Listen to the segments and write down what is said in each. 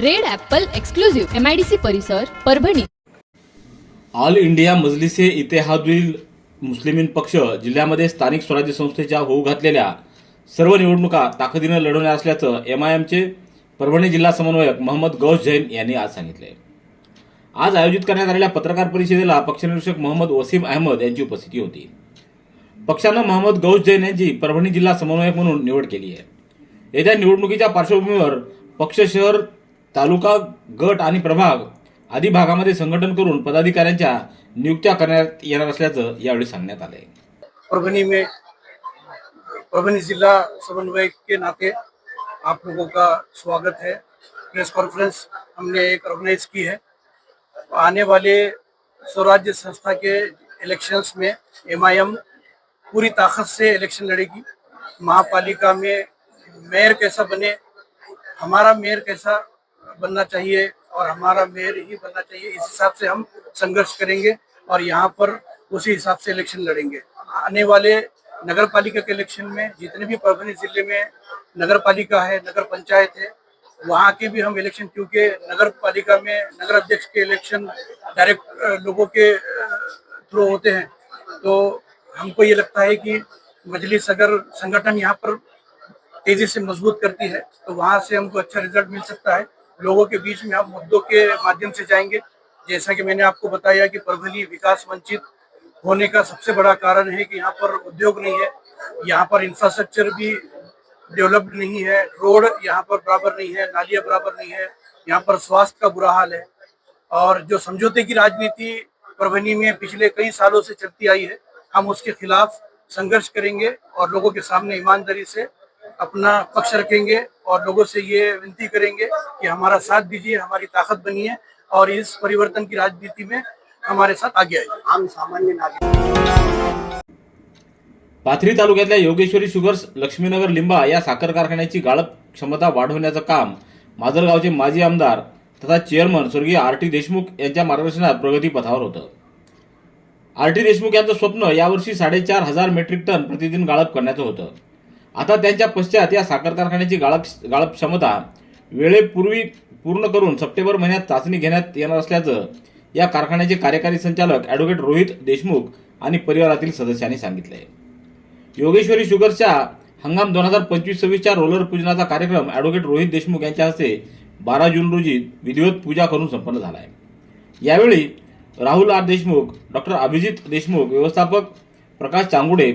Red apple exclusive MIDC परिसर Parbhani. All India Majlis-e Ittehadul Muslimeen पक्ष जिल्ह्यामध्ये स्थानिक स्वराज्य संस्थेच्या होऊ घातलेल्या सर्व निवडणुका ताकदीनं लढवणार असल्याचं एम आय एमचे परभणी जिल्हा समन्वयक मोहम्मद गौस जैन यांनी आज सांगितले. आज आयोजित करण्यात आलेल्या पत्रकार परिषदेला पक्षनिरीक्षक मोहम्मद वसीम अहमद यांची उपस्थिती होती. पक्षानं मोहम्मद गौस जैन यांची परभणी जिल्हा समन्वयक म्हणून निवड केली आहे. येत्या निवडणुकीच्या पार्श्वभूमीवर पक्ष शहर तालुका गट आणि प्रभाग आदी भागामध्ये संघटन करून पदाधिकाऱ्यांच्या नियुक्त्या करण्यात येणार असल्याचं यावेळी सांगण्यात आलंय. परभणी में परभणी जिला समन्वयक के नाते आप लोगों का स्वागत है। प्रेस कॉन्फ्रेंस हमने एक ऑर्गेनाइज की है। आने वाले स्वराज्य संस्था के इलेक्शंस में एमआईएम पूरी ताकत से इलेक्शन लड़ेगी। महापालिका में मेयर कैसा बने हमारा मेयर कैसा बनना चाहिए और हमारा मेयर ही बनना चाहिए। इस हिसाब से हम संघर्ष करेंगे और यहाँ पर उसी हिसाब से इलेक्शन लड़ेंगे। आने वाले नगर पालिका के इलेक्शन में जितने भी परभनी ज़िले में नगर पालिका है, नगर पंचायत है, वहाँ के भी हम इलेक्शन, क्योंकि नगर पालिका में नगर अध्यक्ष के इलेक्शन डायरेक्ट लोगों के थ्रू होते हैं। तो हमको ये लगता है कि मजलिस अगर संगठन यहाँ पर तेज़ी से मज़बूत करती है तो वहाँ से हमको अच्छा रिज़ल्ट मिल सकता है। लोगों के बीच में हम मुद्दों के माध्यम से जाएँगे। जैसा कि मैंने आपको बताया कि परभनी विकास वंचित होने का सबसे बड़ा कारण है कि यहाँ पर उद्योग नहीं है, यहाँ पर इंफ्रास्ट्रक्चर भी डेवलप्ड नहीं है रोड यहाँ पर बराबर नहीं है, नालियाँ बराबर नहीं है, यहाँ पर स्वास्थ्य का बुरा हाल है। और जो समझौते की राजनीति परभनी में पिछले कई सालों से चलती आई है, हम उसके खिलाफ संघर्ष करेंगे और लोगों के सामने ईमानदारी से अपना पक्ष रखेंगे और लोगों से ये विनती करेंगे कि हमारा साथ दीजिए हमारी ताकत बनिए और इस परिवर्तन की राजनीति में हमारे साथ आगे आइए। आम सामान्य नागरिक। पाथरी तालुक्यातल्या योगेश्वरी शुगर्स लक्ष्मीनगर लिंबा या साखर कारखान्याची गाळप क्षमता वाढवण्याचं काम माजलगावचे माजी आमदार तथा चेअरमन स्वर्गीय आर टी देशमुख यांच्या मार्गदर्शनात प्रगतीपथावर होतं. आर टी देशमुख यांचं स्वप्न यावर्षी साडेचार हजार मेट्रिक टन प्रतिदिन गाळप करण्याचं होतं. आता त्यांच्या पश्चात या साखर कारखान्याची गाळप गाळप क्षमता वेळेपूर्वी पूर्ण करून सप्टेंबर महिन्यात चाचणी घेण्यात येणार असल्याचं या कारखान्याचे कार्यकारी संचालक ॲडव्होकेट रोहित देशमुख आणि परिवारातील सदस्यांनी सांगितले योगेश्वरी शुगर्सच्या हंगाम दोन हजार पंचवीस सव्वीसच्या रोलर पूजनाचा कार्यक्रम ॲडव्होकेट रोहित देशमुख यांच्या हस्ते बारा जून रोजी विधिवत पूजा करून संपन्न झाला आहे यावेळी राहुल आर देशमुख डॉक्टर अभिजित देशमुख व्यवस्थापक प्रकाश चांगुडे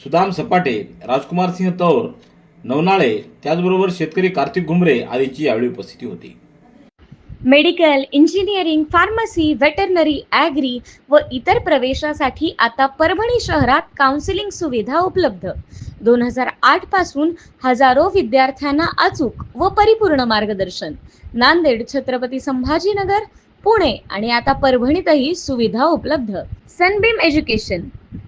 सुदाम सपाटे राजकुमार सिंह तौर नवनाळे त्याचबरोबर शेतकरी कार्तिक घुमरे आदीची यावेळी उपस्थिती होती. Medical engineering pharmacy veterinary agri व इतर प्रवेशासाठी आता परभणी शहरात काउन्सिलिंग सुविधा उपलब्ध. दोन हजार आठपासून हजारो विद्यार्थ्यांना अचूक व परिपूर्ण मार्गदर्शन. नांदेड छत्रपती संभाजीनगर पुणे आणि आता परभणीतही सुविधा उपलब्ध. Sunbeam education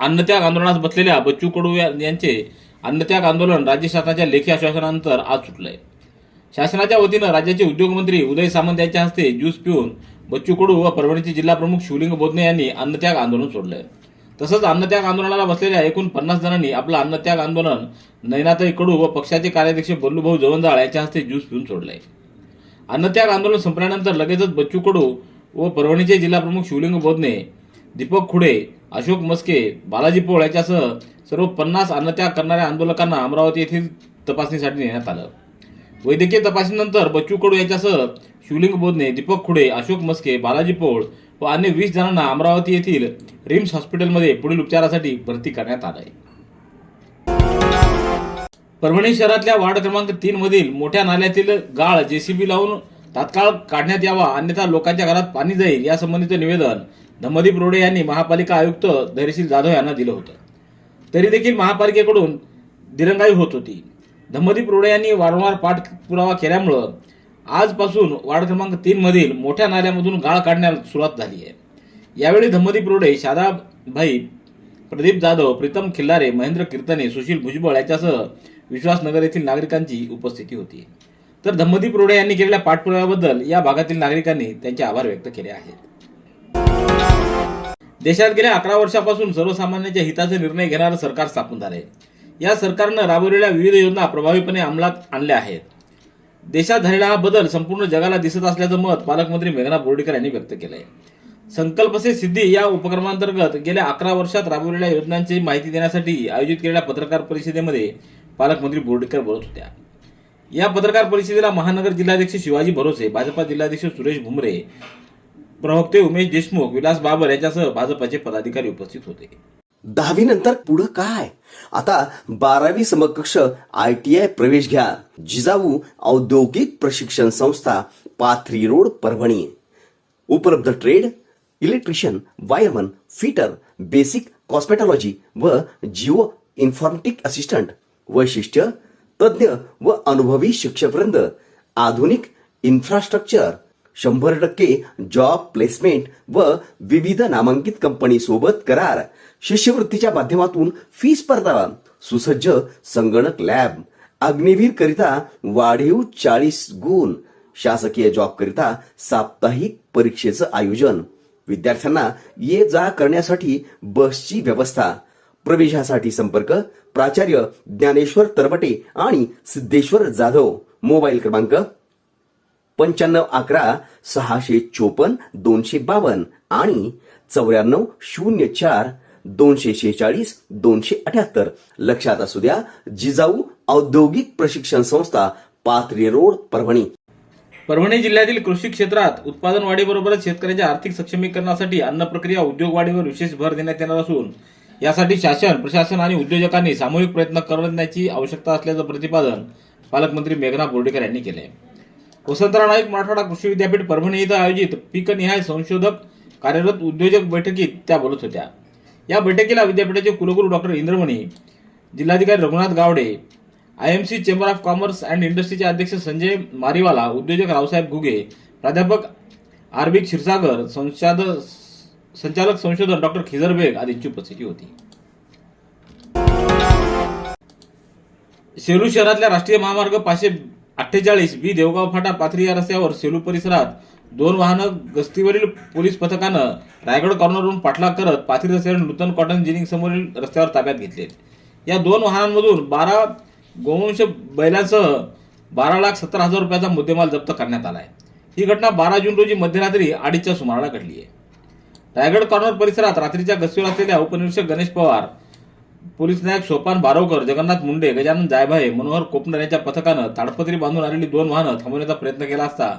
अन्नत्याग आंदोलनास बसलेल्या बच्चू कडू यांचे अन्नत्याग आंदोलन राज्य शासनाच्या लेखी आश्वासनानंतर आज सुटलंय. शासनाच्या वतीनं राज्याचे उद्योगमंत्री उदय सामंत यांच्या हस्ते ज्यूस पिऊन बच्चू कडू व परभणीचे जिल्हाप्रमुख शिवलिंग बोधने यांनी अन्नत्याग आंदोलन सोडलंय. तसंच अन्नत्याग आंदोलनाला बसलेल्या एकूण पन्नास जणांनी आपलं अन्नत्याग आंदोलन नैनाताई कडू व पक्षाचे कार्याध्यक्ष बल्लूभाऊ जवंजाळ यांच्या हस्ते ज्यूस पिऊन सोडलंय. अन्नत्याग आंदोलन संपल्यानंतर लगेचच बच्चू कडू व परभणीचे जिल्हाप्रमुख शिवलिंग बोधने दीपक खुडे अशोक मस्के बालाजी पोळ यांच्यासह सर्व पन्नास अन्नत्याग करणाऱ्या आंदोलकांना अमरावती येथील तपासणीसाठी नेण्यात आलं. वैद्यकीय तपासणीनंतर बच्चू कडू यांच्यासह शिवलिंग बोधने दीपक खुडे अशोक मस्के बालाजी पोळ व अन्य वीस जणांना अमरावती येथील रिम्स हॉस्पिटलमध्ये पुढील उपचारासाठी भरती करण्यात आलं आहे परभणी शहरातल्या वार्ड क्रमांक तीन मधील मोठ्या नाल्यातील गाळ जेसीबी लावून तात्काळ काढण्यात यावा अन्यथा लोकांच्या घरात पाणी जाईल यासंबंधीचं निवेदन धम्मदीप रोडे यांनी महापालिका आयुक्त धैर्यशील जाधव यांना दिलं होतं. तरी देखील महापालिकेकडून दिरंगाई होत होती. धम्मदीप रोडे यांनी वारंवार पाठपुरावा केल्यामुळं आजपासून वार्ड क्रमांक तीनमधील मोठ्या नाल्यामधून गाळ काढण्यास सुरुवात झाली आहे. यावेळी धम्मदीप रोडे शादाभाई प्रदीप जाधव प्रीतम खिल्लारे महेंद्र कीर्तने सुशील भुजबळ यांच्यासह विश्वासनगर येथील नागरिकांची उपस्थिती होती. तर धम्मदीप रोडे यांनी केलेल्या पाठपुराव्याबद्दल या भागातील नागरिकांनी त्यांचे आभार व्यक्त केले आहेत. देशात गेल्या अकरा वर्षापासून सर्वसामान्यांच्या हिताचे निर्णय घेणारं सरकार स्थापन झाले या सरकारनं राबवलेल्या विविध योजना प्रभावीपणे अंमलात आणल्या आहेत. देशात झालेला हा बदल संपूर्ण जगाला दिसत असल्याचं मत पालकमंत्री मेघना बोर्डीकर यांनी व्यक्त केलं आहे संकल्प से सिद्धी या उपक्रमांतर्गत गेल्या अकरा वर्षात राबवलेल्या योजनांची माहिती देण्यासाठी आयोजित केलेल्या पत्रकार परिषदेमध्ये पालकमंत्री बोर्डीकर बोलत होत्या. या पत्रकार परिषदेला महानगर जिल्हाध्यक्ष शिवाजी भरोसे भाजपा जिल्हाध्यक्ष सुरेश भुमरे प्रवक्ते उमेश देशमुख विलास बाबर यांच्यासह भाजपाचे पदाधिकारी उपस्थित होते. दहावी नंतर पुढं काय? आता बारावी समकक्ष आय टी आय प्रवेश घ्या. जिजाऊ औद्योगिक प्रशिक्षण संस्था पाथरी रोड परभणी. उपलब्ध trade electrician wireman fitter basic cosmetology व जिओ इन्फॉर्मेटिक असिस्टंट वैशिष्ट्य तज्ज्ञ व अनुभवी शिक्षकवृंद आधुनिक इन्फ्रास्ट्रक्चर. शंभर टक्के जॉब प्लेसमेंट व विविध नामांकित कंपनी सोबत करार. शिष्यवृत्तीच्या माध्यमातून फी स्पर्धा सुसज्ज संगणक लॅब अग्निवीर करिता वाढीव चाळीस गुण शासकीय जॉब करिता साप्ताहिक परीक्षेचं आयोजन. विद्यार्थ्यांना ये जा करण्यासाठी बसची व्यवस्था प्रवेशासाठी संपर्क प्राचार्य ज्ञानेश्वर तरबटे आणि सिद्धेश्वर जाधव. मोबाईल क्रमांक पंच्याण्णव अकरा सहाशे चोपन्न दोनशे बावन्न आणि चौऱ्याण्णव शून्य चार दोनशे शेहेचाळीस दोनशे अठ्याहत्तर. लक्षात असू द्या जिजाऊ औद्योगिक प्रशिक्षण संस्था पाथरी रोड परभणी. परभणी जिल्ह्यातील कृषी क्षेत्रात उत्पादन वाढीबरोबरच शेतकऱ्यांच्या आर्थिक सक्षमीकरणासाठी अन्न प्रक्रिया उद्योग वाढीवर विशेष भर देण्यात येणार असून यासाठी शासन प्रशासन आणि उद्योजकांनी सामूहिक प्रयत्न करण्याची आवश्यकता असल्याचं प्रतिपादन पालकमंत्री मेघना बोर्डीकर यांनी केले वसंतराव नाईक मराठवाडा कृषी विद्यापीठ परभणी इथं आयोजित पीकनिहाय संशोधक कार्यरत उद्योजक बैठकीत त्या बोलत होत्या. या बैठकीला विद्यापीठाचे कुलगुरू डॉक्टर इंद्रमणी जिल्हाधिकारी Raghunath Gawade I M C chamber of commerce and इंडस्ट्रीचे अध्यक्ष संजय मारिवाला उद्योजक रावसाहेब घुगे प्राध्यापक आरबी क्षीरसागर संचाद संचालक संशोधन डॉक्टर खिजर बेग आदींची उपस्थिती होती. सेलू शहरातल्या राष्ट्रीय महामार्ग पाचशे अठ्ठेचाळीस. बी देवगाव फाटा पाथरी या रस्त्यावर सेलू परिसरात दोन वाहनं गस्तीवरील पोलीस पथकानं रायगड कॉर्नरवरून पाठलाग करत पाथरी रस्त्यावर नूतन कॉटन जिनिंग समोरील रस्त्यावर ताब्यात घेतले. या दोन वाहनांमधून बारा गोवंश बैलांसह बारा लाख सत्तर हजार रुपयाचा मुद्देमाल जप्त करण्यात आला आहे ही घटना बारा जून रोजी मध्यरात्री अडीचच्या सुमाराला घडली आहे. रायगड कॉर्नर परिसरात रात्रीच्या गस्तीवर असलेल्या उपनिरीक्षक गणेश पवार पोलीस नायक सोपान बारोकर जगन्नाथ मुंडे गजानन जायभाये मनोहर कोपनर यांच्या पथकानं ताडपत्री बांधून आलेली दोन वाहनं थांबवण्याचा प्रयत्न केला असता.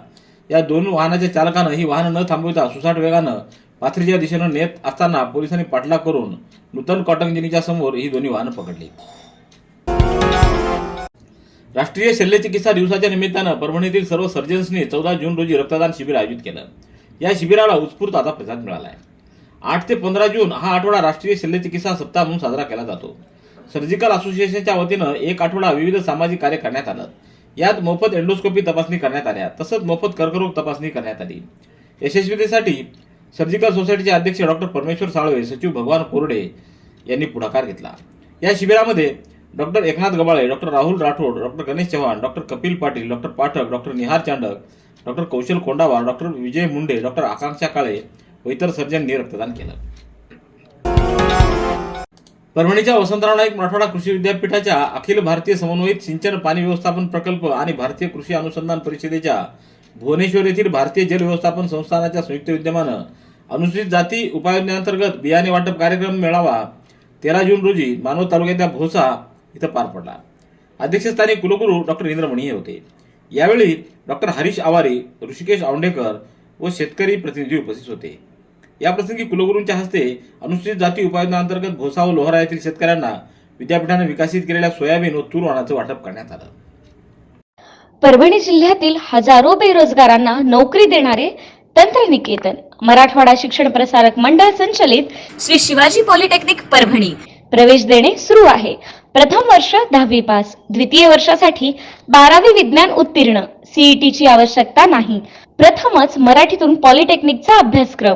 या दोन वाहनाच्या चालकानं ही वाहनं न थांबवता सुसाट वेगानं पाथरीच्या दिशेनं नेत असताना पोलिसांनी पाठलाग करून नूतन कॉटंगजिनीच्या समोर ही दोन्ही वाहनं पकडली. राष्ट्रीय शल्यचिकित्सा दिवसाच्या निमित्तानं परभणीतील सर्व सर्जन्सनी चौदा जून रोजी रक्तदान शिबिर आयोजित केलं. या शिबिराला उत्स्फूर्त आता प्रतिसाद मिळाला आहे आठ ते पंधरा जून हा आठवडा राष्ट्रीय शल्यचिकित्सा सप्ताह म्हणून साजरा केला जातो. सर्जिकल असोसिएशनच्या वतीनं एक आठवडा विविध सामाजिक कार्य करण्यात आलं. यात मोफत एंडोस्कोपी तपासणी करण्यात आल्या. तसंच मोफत कर्करोग तपासणी करण्यात आली. यशस्वीतेसाठी सर्जिकल सोसायटीचे अध्यक्ष डॉक्टर परमेश्वर साळवे सचिव भगवान कोरडे यांनी पुढाकार घेतला. या शिबिरामध्ये doctor Eknath Gabale doctor Rahul Rathod doctor Ganesh Chavan doctor Kapil Patil doctor Pathak doctor Nihar Chandak doctor Kaushal Kondawar doctor Vijay Munde doctor Akanksha Kale व इतर सर्जननी रक्तदान केलं. परभणीच्या वसंतराव नाईक मराठवाडा कृषी विद्यापीठाच्या अखिल भारतीय समन्वयित सिंचन पाणी व्यवस्थापन प्रकल्प आणि भारतीय कृषी अनुसंधान परिषदेच्या भुवनेश्वर येथील भारतीय जल व्यवस्थापन संस्थानाच्या संयुक्त विद्यमानं अनुसूचित जाती उपाययोजनेअंतर्गत बियाणे वाटप कार्यक्रम मेळावा तेरा जून रोजी मानव तालुक्यातल्या भोसा इथं पार पडला. अध्यक्षस्थानी कुलगुरू डॉक्टर इंद्रमणी हे होते. यावेळी डॉक्टर हरीश आवारे ऋषिकेश औंडेकर व शेतकरी प्रतिनिधी उपस्थित होते. याप्रसंगी कुलगुरूंच्या हस्ते अनुसूचित जाती उपायोजनाअंतर्गत भोसा व लोहारा येथील शेतकऱ्यांना विद्यापीठाने विकसित केलेल्या सोयाबीन व तूर वाणाचं वाटप करण्यात आलं. परभणी जिल्ह्यातील हजारो बेरोजगारांना नोकरी देणारे तंत्रनिकेतन मराठवाडा शिक्षण प्रसारक मंडळ संचलित श्री शिवाजी पॉलिटेक्निक परभणी. प्रवेश देणे सुरू आहे. प्रथम वर्ष दहावी पास द्वितीय वर्षासाठी बारावी विज्ञान उत्तीर्ण सीईटी ची आवश्यकता नाही. प्रथमच मराठीतून पॉलिटेक्निकचा अभ्यासक्रम.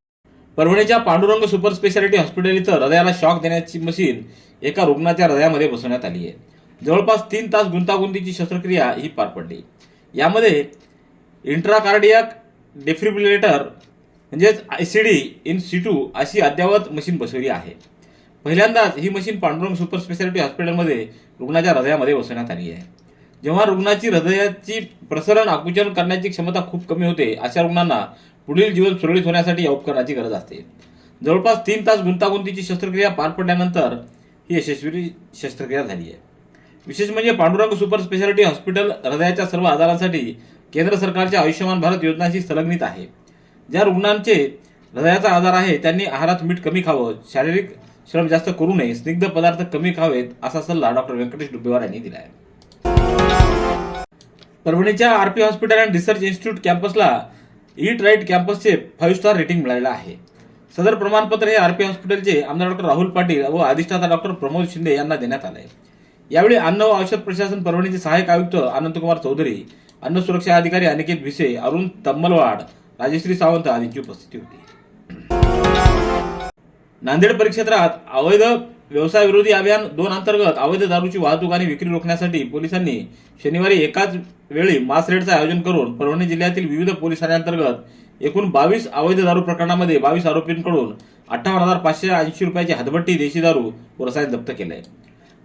परभणीच्या पांडुरंग सुपर स्पेशालिटी हॉस्पिटल इथं हृदयाला शॉक देण्याची मशीन एका रुग्णाच्या हृदयामध्ये बसवण्यात आली आहे. जवळपास तीन तास गुंतागुंतीची शस्त्रक्रिया ही पार पडली. यामध्ये इंट्राकार्डियाक डेफिब्रिलेटर म्हणजेच I C D in situ अशी अद्ययावत मशीन बसवली आहे. पहिल्यांदाच ही मशीन पांडुरंग सुपर स्पेशालिटी हॉस्पिटलमध्ये रुग्णाच्या हृदयामध्ये बसवण्यात आली आहे. जेव्हा रुग्णाची हृदयाची प्रसरण आकुचन करण्याची क्षमता खूप कमी होते अशा रुग्णांना पुढील जीवन सुरळीत होण्यासाठी या उपकरणाची गरज असते. जवळपास तीन तास गुंतागुंतीची शस्त्रक्रिया पार पडल्यानंतर ही यशस्वी शस्त्रक्रिया झाली आहे. विशेष म्हणजे पांडुरंग सुपर स्पेशालिटी हॉस्पिटल हृदयाच्या सर्व आजारांसाठी केंद्र सरकारच्या आयुष्यमान भारत योजनाशी संलग्नित आहे. ज्या रुग्णांचे हृदयाचा आजार आहे त्यांनी आहारात मीठ कमी खावं शारीरिक श्रम जास्त करू नये स्निग्ध पदार्थ कमी खावेत असा सल्ला डॉक्टर व्यंकटेश डुबेवार यांनी दिला आहे. परभणीच्या R P hospital and research institute कॅम्पसला eat right कॅम्पसचे फाईव्ह स्टार रेटिंग मिळालेलं आहे. सदर प्रमाणपत्र हे आर पी हॉस्पिटलचे आमदार डॉक्टर राहुल पाटील व अधिष्ठाता डॉक्टर प्रमोद शिंदे यांना देण्यात आलं आहे यावेळी अन्न व औषध प्रशासन परभणीचे सहाय्यक आयुक्त अनंतकुमार चौधरी अन्न सुरक्षा अधिकारी अनिकेत भिसे अरुण तम्मलवाड राजश्री सावंत आदींची उपस्थिती होती. नांदेड परिक्षेत्रात अवैध व्यवसाय विरोधी अभियान दोन अंतर्गत अवैध दारूची वाहतूक आणि विक्री रोखण्यासाठी पोलिसांनी शनिवारी एकाच वेळी मास रेडचं आयोजन करून परभणी जिल्ह्यातील विविध पोलीस ठाण्यांतर्गत एकूण बावीस अवैध दारू प्रकरणामध्ये बावीस आरोपींकडून अठ्ठावन्न हजार पाचशे ऐंशी रुपयाची हदबट्टी देशी दारू व रसायन जप्त केले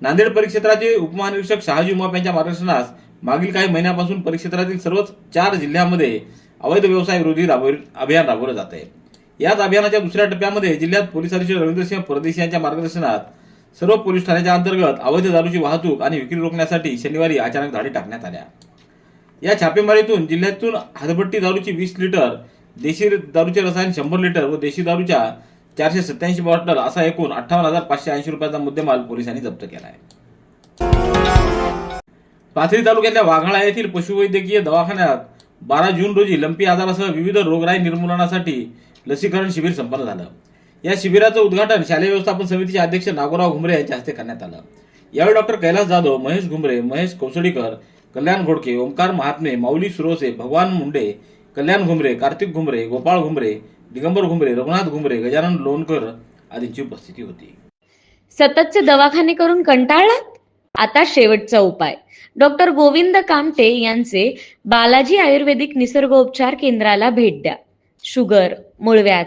नांदेड परिक्षेत्राचे उपमहानिरीक्षक शहाजी उमाप यांच्या मार्गदर्शनास मागील काही महिन्यापासून परिक्षेत्रातील सर्वच चार जिल्ह्यांमध्ये अवैध व्यवसाय विरोधी अभियान राबवलं जात आहे याच अभियानाच्या दुसऱ्या टप्प्यामध्ये जिल्ह्यात पोलीस अधीक्षक रवींद्रसिंह परदेशी यांच्या मार्गदर्शनात सर्व पोलीस ठाण्याच्या अंतर्गत अवैध दारूची वाहतूक आणि विक्री रोखण्यासाठी शनिवारी अचानक धाडी टाकण्यात आल्या. या छापेमारीतून जिल्ह्यातून हदभट्टी दारूची वीस लिटर देशी दारूचे रसायन शंभर लिटर व देशी दारूच्या चारशे सत्याऐंशी बॉटल असा एकूण अठ्ठावन्न हजार पाचशे ऐंशी रुपयाचा मुद्देमाल पोलिसांनी जप्त केला आहे पाथरी तालुक्यातल्या वाघाळा येथील पशुवैद्यकीय दवाखान्यात बारा जून रोजी लंपी आजारासह विविध रोगराई निर्मूलनासाठी लसीकरण शिबिर संपन्न झालं. या शिबिराचं उद्घाटन शालेय व्यवस्थापन समितीचे अध्यक्ष नागोराव घुमरे यांच्या हस्ते करण्यात आलं. यावेळी डॉक्टर कैलास जाधव महेश घुमरे महेश कौसडीकर कल्याण घोडके ओंकार महात्मे माऊली सुरोसे भगवान मुंडे कल्याण घुमरे कार्तिक घुमरे गोपाळ घुमरे दिगंबर घुमरे रघुनाथ घुमरे गजानन लोणकर आदींची उपस्थिती होती. सततचे दवाखाने करून कंटाळलात? आता शेवटचा उपाय. डॉक्टर गोविंद कामटे यांचे बालाजी आयुर्वेदिक निसर्गोपचार केंद्राला भेट द्या. शुगर मूळव्याध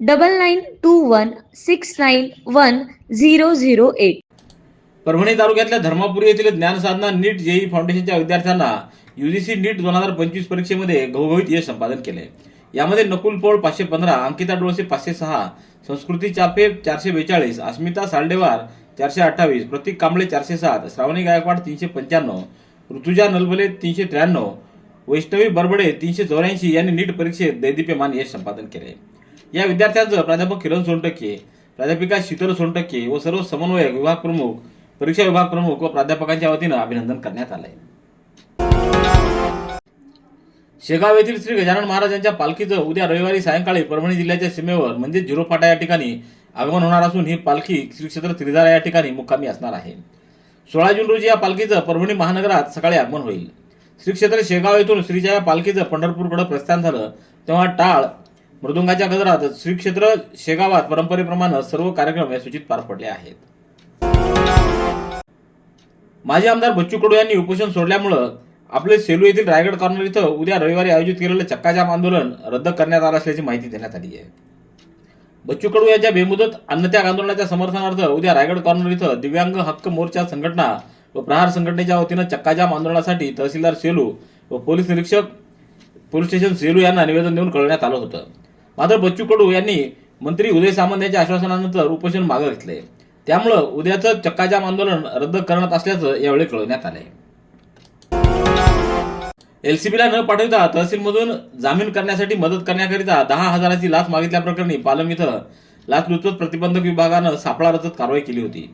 double nine two one six nine one zero zero eight Parbhani तालुक्यातल्या धर्मापुरी येथील ज्ञानसाधना नीट जेई फाउंडेशनच्या विद्यार्थ्यांना युजीसी नीट दोन हजार पंचवीस परीक्षेमध्ये घवघवीत यश संपादन केले. यामध्ये नकुल पोळ पाचशे पंधरा अंकिता डोळसे पाचशे सहा संस्कृती चाफे चारशे बेचाळीस अस्मिता साल्डेवार चारशे अठ्ठावीस प्रतीक कांबळे चारशे सात श्रावणी गायकवाड तीनशे पंच्याण्णव ऋतुजा नलबले तीनशे त्र्याण्णव वैष्णवी बरबडे तीनशे चौऱ्याऐंशी यांनी नीट परीक्षेत दैदिप्यमान यश संपादन केले. या विद्यार्थ्यांचं प्राध्यापक किरण सोनटक्के प्राध्यापिका शीतल सोनटक्के व सर्व समन्वयक विभाग प्रमुख परीक्षा विभाग प्रमुख व प्राध्यापकांच्या वतीनं अभिनंदन करण्यात आलंय. शेगाव येथील श्री गजानन महाराज यांच्या पालखीचं उद्या रविवारी सायंकाळी परभणी जिल्ह्याच्या सीमेवर म्हणजे झिरोफाटा या ठिकाणी आगमन होणार असून ही पालखी श्री क्षेत्र त्रिधारा या ठिकाणी मुक्कामी असणार आहे. सोळा जून रोजी या पालखीचं परभणी महानगरात सकाळी आगमन होईल. श्री क्षेत्र शेगाव येथून श्रीच्या या पालखीचं पंढरपूरकडे प्रस्थान झालं तेव्हा टाळ मृदुंगाच्या गजरात श्रीक्षेत्र शेगावात परंपरेप्रमाणे सर्व कार्यक्रम या सूचित पार पडले आहेत. माजी आमदार बच्चू कडू यांनी उपोषण सोडल्यामुळं आपले सेलू येथील रायगड कॉर्नर इथं उद्या रविवारी आयोजित केलेलं चक्काजाम आंदोलन रद्द करण्यात आलं असल्याची माहिती देण्यात आली आहे. बच्चू कडू यांच्या बेमुदत अन्नत्याग आंदोलनाच्या समर्थनार्थ उद्या रायगड कॉर्नर इथं दिव्यांग हक्क मोर्चा संघटना व प्रहार संघटनेच्या वतीनं चक्काजाम आंदोलनासाठी तहसीलदार सेलू व पोलीस निरीक्षक पोलीस स्टेशन सेलू यांना निवेदन देऊन कळवण्यात आलं होतं. मात्र बच्चू कडू यांनी मंत्री उदय सामंत यांच्या आश्वासनानंतर उपोषण मागे घेतले. त्यामुळं उद्याचं चक्काजाम आंदोलन रद्द करण्यात असल्याचं यावेळी कळवण्यात आलंय. एलसीबीला न पाठवता तहसीलमधून जामीन करण्यासाठी मदत करण्याकरिता दहा हजाराची लाच मागितल्याप्रकरणी पालम इथं लाचलुचपत प्रतिबंधक विभागानं सापळा रचत कारवाई केली होती.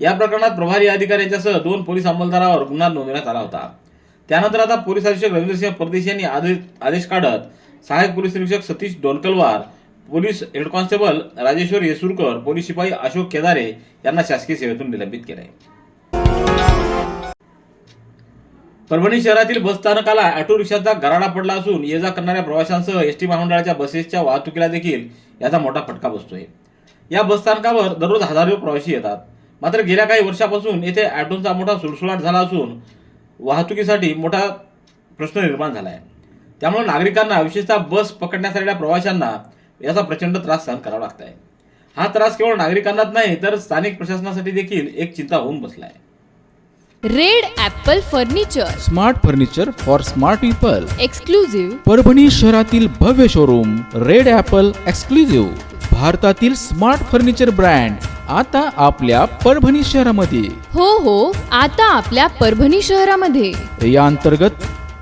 या प्रकरणात प्रभारी अधिकाऱ्यांच्यासह दोन पोलीस अंमलदारावर गुन्हा नोंदवण्यात आला होता. त्यानंतर आता पोलीस अधीक्षक रवींद्रसिंह परदेशी यांनी आदेश आदेश काढत सहाय्यक पोलीस निरीक्षक Satish Donkalwar police head constable Rajeshwar Yesurkar police शिपाई अशोक केदारे यांना शासकीय सेवेतून निलंबित केलंय. परभणी शहरातील बस स्थानकाला ऑटो रिक्षाचा गराडा पडला असून ये जा करणाऱ्या प्रवाशांसह एस टी महामंडळाच्या बसेसच्या वाहतुकीला देखील याचा मोठा फटका बसतोय. या बस स्थानकावर दररोज हजारो प्रवासी येतात. मात्र गेल्या काही वर्षापासून येथे ऑटोंचा मोठा सुळसुळाट झाला असून वाहतुकीसाठी मोठा प्रश्न निर्माण झाला आहे त्यामुळे नागरिकांना विशेषतः बस पकडण्यात आलेल्या प्रवाशांना याचा प्रचंड त्रास सहन करावा लागत आहे हा त्रास केवळ नागरिकांनाच नाही तर स्थानिक प्रशासनासाठी देखील एक चिंता होऊन बसला आहे red apple furniture. Smart furniture for smart people. Exclusive Parbhani शहरातील भव्य शोरूम रेड ॲपल एक्सक्लुझिव्ह भारतातील स्मार्ट फर्निचर ब्रँड आता आपल्या परभणी शहरामध्ये. हो हो आता आपल्या परभणी शहरामध्ये. या अंतर्गत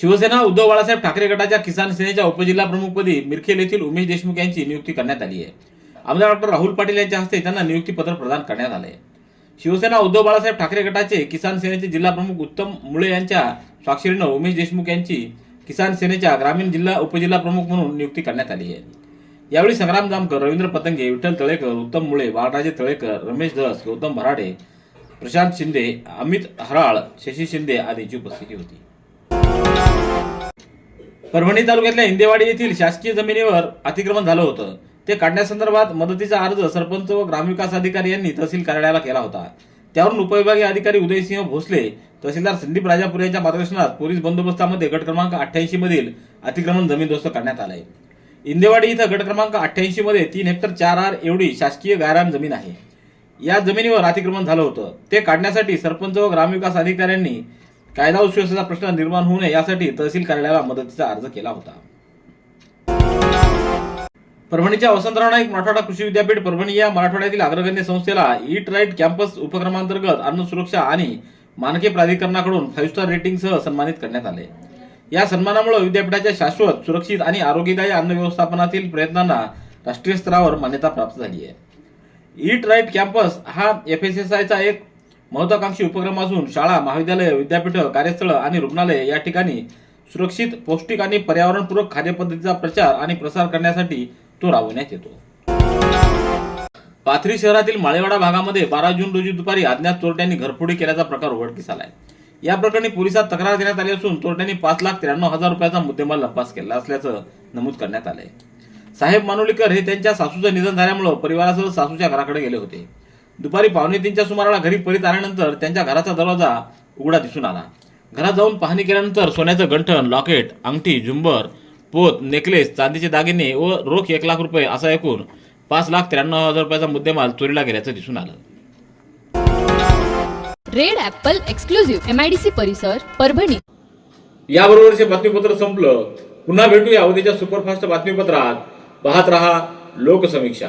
शिवसेना उद्धव बाळासाहेब ठाकरे गटाच्या किसान सेनेच्या उपजिल्हा प्रमुखपदी मिरखेल येथील उमेश देशमुख यांची नियुक्ती करण्यात आली आहे. आमदार डॉक्टर राहुल पाटील यांच्या हस्ते त्यांना नियुक्तीपत्र प्रदान करण्यात आले शिवसेना उद्धव बाळासाहेब ठाकरे गटाचे किसान सेनेचे जिल्हा प्रमुख उत्तम मुळे यांच्या स्वाक्षरीनं उमेश देशमुख यांची किसान सेनेच्या ग्रामीण जिल्हा उपजिल्हा प्रमुख म्हणून नियुक्ती करण्यात आली आहे. यावेळी संग्राम जामकर रवींद्र पतंगे विठ्ठल तळेकर उत्तम मुळे बाळराजे तळेकर रमेश धस गौतम भराडे प्रशांत शिंदे अमित हराळ शशी शिंदे आदींची उपस्थिती होती. परभणी तालुक्यातल्या इंदेवाडी येथील शासकीय जमिनीवर अतिक्रमण झालं होतं. ते काढण्यासंदर्भात मदतीचा अर्ज सरपंच व ग्रामविकास अधिकारी यांनी तहसील कार्यालयाला केला होता. त्यावरून उपविभागीय अधिकारी उदयसिंह भोसले तहसीलदार संदीप राजापूर यांच्या मार्गदर्शनात पोलीस बंदोबस्तामध्ये गट क्रमांक अठ्ठ्याऐंशी मधील अतिक्रमण जमीनदोस्त करण्यात आलंय. इंदेवाडी इथं गट क्रमांक अठ्ठ्याऐंशी मध्ये तीन हेक्टर चार आर एवढी शासकीय गायरान जमीन आहे. या जमिनीवर अतिक्रमण झालं होतं. ते काढण्यासाठी सरपंच व ग्रामविकास अधिकाऱ्यांनी कायदा सुव्यवस्थेचा प्रश्न निर्माण होऊ नये यासाठी तहसील कार्यालयाला मदतीचा अर्ज केला होता. परभणीच्या वसंतराव नाईक मराठवाडा कृषी विद्यापीठ परभणी या मराठवाड्यातील अग्रगण्य संस्थेला ईट राईट कॅम्पस उपक्रमांतर्गत अन्न सुरक्षा आणि मानके प्राधिकरणाकडून फाईव्ह स्टार रेटिंगसह सन्मानित करण्यात आले. या सन्मानामुळे विद्यापीठाच्या शाश्वत सुरक्षित आणि आरोग्यदायी अन्न व्यवस्थापनातील प्रयत्नांना राष्ट्रीय स्तरावर मान्यता प्राप्त झाली आहे. ईट राईट कॅम्पस हा एफ एस एस आयचा एक महत्वाकांक्षी उपक्रम असून शाळा महाविद्यालय विद्यापीठ कार्यस्थळ आणि रुग्णालय या ठिकाणी सुरक्षित पौष्टिक आणि पर्यावरणपूरक खाद्यपद्धतीचा प्रचार आणि प्रसार करण्यासाठी तो राबवण्यात येतो. पाथरी शहरातील माळेवाडा भागामध्ये बारा जून रोजी दुपारी अज्ञात चोरट्यांनी घरफोडी केल्याचा प्रकार उघडकीस आलाय. या प्रकरणी पोलिसात तक्रार देण्यात आली असून चोरट्यांनी पाच लाख त्र्याण्णव हजार रुपयाचा मुद्देमाल लपास केला असल्याचं नमूद करण्यात आलंय. साहेब मानोलीकर हे त्यांच्या सासूचं निधन झाल्यामुळं परिवारासह सासूच्या घराकडे गेले होते. दुपारी पावणे तीनच्या सुमाराला घरी परत आल्यानंतर त्यांच्या घराचा दरवाजा उघडा दिसून आला. घरात जाऊन पाहणी केल्यानंतर सोन्याचं गंठण लॉकेट अंगठी झुंबर पोत नेकलेस चांदीचे दागिने व रोख एक लाख रुपये असा एकूण पाच लाख त्र्याण्णव हजार रुपयाचा मुद्देमाल चोरीला गेल्याचं दिसून आलं. Red apple exclusive M I D C परिसर परभणी. याबरोबरचे बातमीपत्र संपलं. पुन्हा भेटूया उद्याच्या सुपरफास्ट बातमीपत्रात. पाहत रहा लोकसमीक्षा.